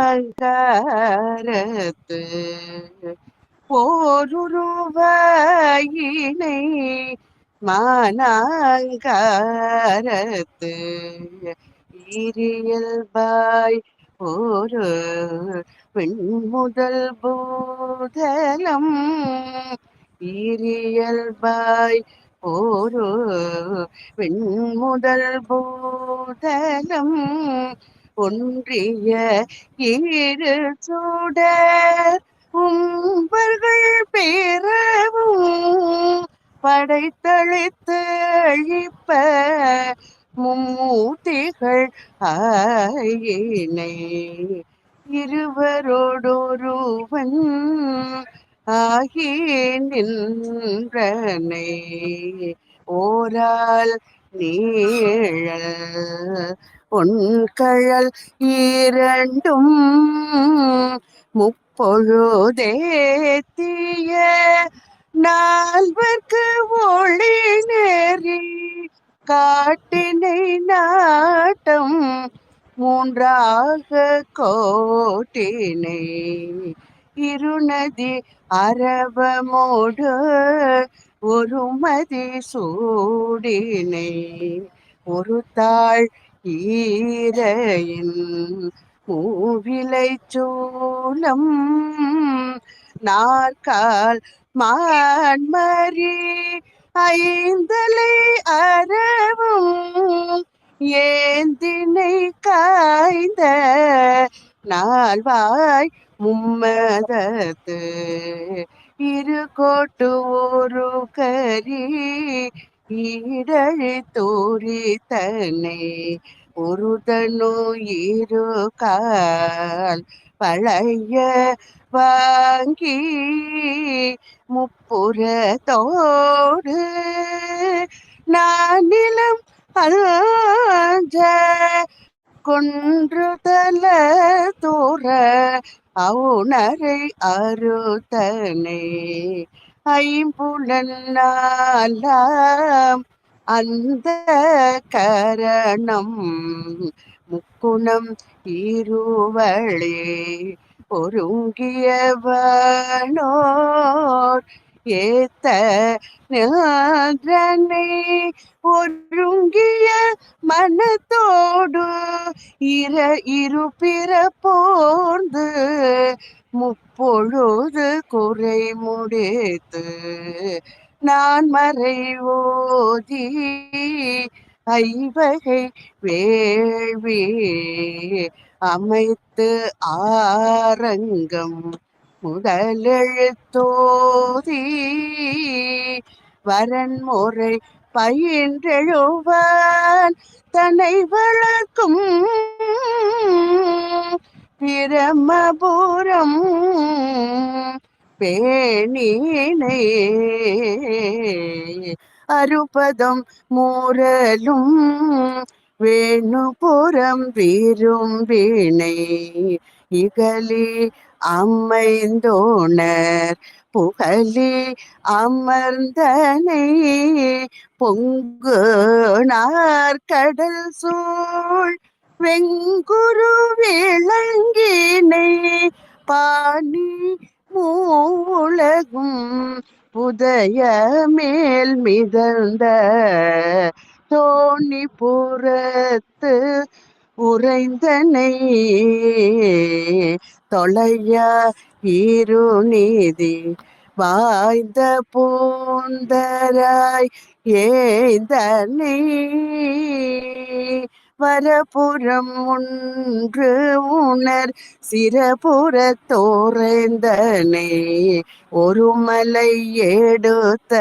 அகரத்து ஓருருவாயினை மானாங்காரத்து இரியல்பாய் ஒரு பெண்முதல் பூதலம் இரியல்பாய் ஒரு பெண்முதல் பூதலம் ஒன்றிய இரு சுடர் உம்பர்கள் பேரவும் படைத்தளித்து அழிப்ப மும்மூர்த்திகள் ஆயினை. இருவரோடொருவன் ஆகி நின்றனை. ஓரால் நீழல் ஒன்கழல் இரண்டும் தீய. நால்வர்க்கு ஒளி நெறி காட்டினை நாட்டம் மூன்றாக கோட்டினை. இருநதி அரபமோடு ஒருமதி சூடினை. ஒரு தாழ் ஈரையின் மூவிலை சூலம் நாற்கால் மான்மரி ஐந்தலை அறவும் ஏந்தினை காய்ந்த நால்வாய் மும்மதத்து இரு கோட்டு ஒரு கரி ஈடழி தோறி தன்னை ஒரு இருக்கால் பழைய வாங்கி முப்புறத்தோடு நானிலம் அஞ்ச கொன்றுதல தூர அவுணரை அறுத்தனை. ஐம்புலன்னாலாம் அந்த கரணம் முக்குணம் இருவளே ஒருங்கியவனோர் ஏத்த நின்றனை ஒருங்கிய மனத்தோடு இர இரு பிறப்போர்ந்து முப்பொழுது குறை முடித்து நான் மறைவோதி ஐவகை வேள்வி அமைத்து ஆரங்கம் முதலெழுத்தோதி வரன்முறை பயின்றெழுவான் தன்னை வளர்க்கும் பிரமபுரம் பேணினை அருபதம் மூரலும் வேணுபுறம் விரும்பினை இகலி அமைந்தோணர் புகழி அமர்ந்தனை பொங்கு நாற்கடல் சூழ் வெங்குரு விளங்கினை. பாணி உதய மேல் மிதந்த தோணி புறத்து உறைந்தனை தொலைய இருநீதி வாய்ந்த பூந்தராய் ஏந்தனை. வரபுறம் ஒன்று உணர் சிறபுறத்தோரைந்தனே ஒரு மலை எடுத்த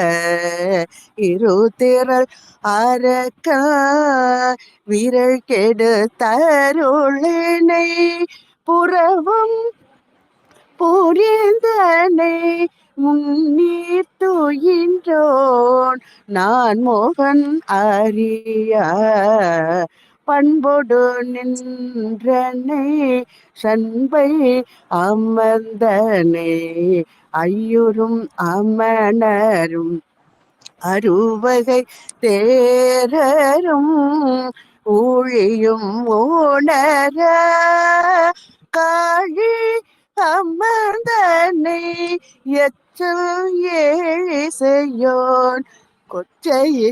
இரு திரள் அரக்க விரல் கெடுத்தருளினை. புறவும் புரிந்தனை முன்னீர் துயின்றோன். நான் மோகன் அறிய பண்பொடு நின்றனை சண்பை அமர்ந்தனை ஐயுறும் அமணரும் அருவகை தேரரும் ஊழியும் உணர காழி அமர்ந்தனை எச்சல் ஏழி செய்யோன் கொச்சையை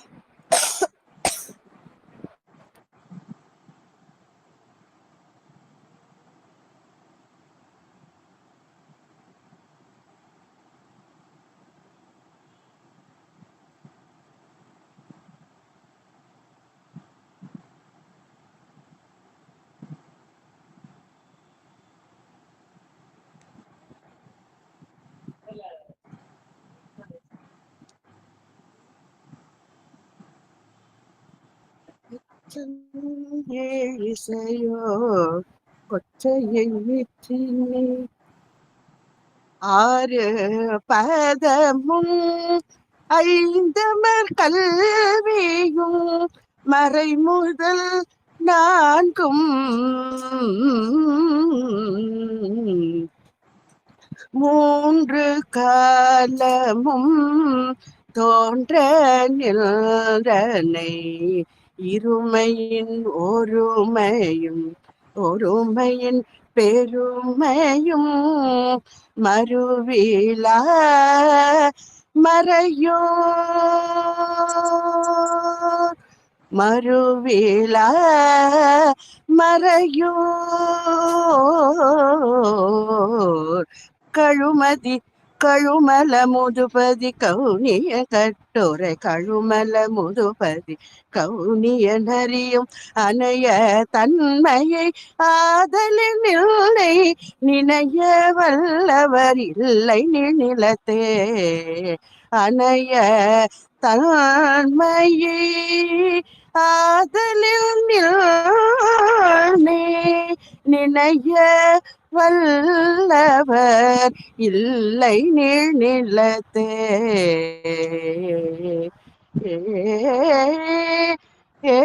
இட்டிட்டு இசையோ கொச்சையை விற்றினை ஆறு பதமும் ஐந்தமர் கல்வியும் மறை முதல் நான்கும் மூன்று காலமும் தோன்ற நின்றனை இருமையின் ஒருமையும் ஒருமையின் பெருமையும் மறுவில மறையோ? மறுவில மறையோ? கழுமதி கழுமல முதுபதி கவுனிய கட்டுரை கழுமல முதுபதி கவுனிய நரியும் அணைய தன்மையை ஆதலின் இல்லை நினைய வல்லவர் இல்லை நிலத்தே அணைய தன்மையை ஆதலில் இணைய வல்லவர். இல்லை நிலத்தே. ஏ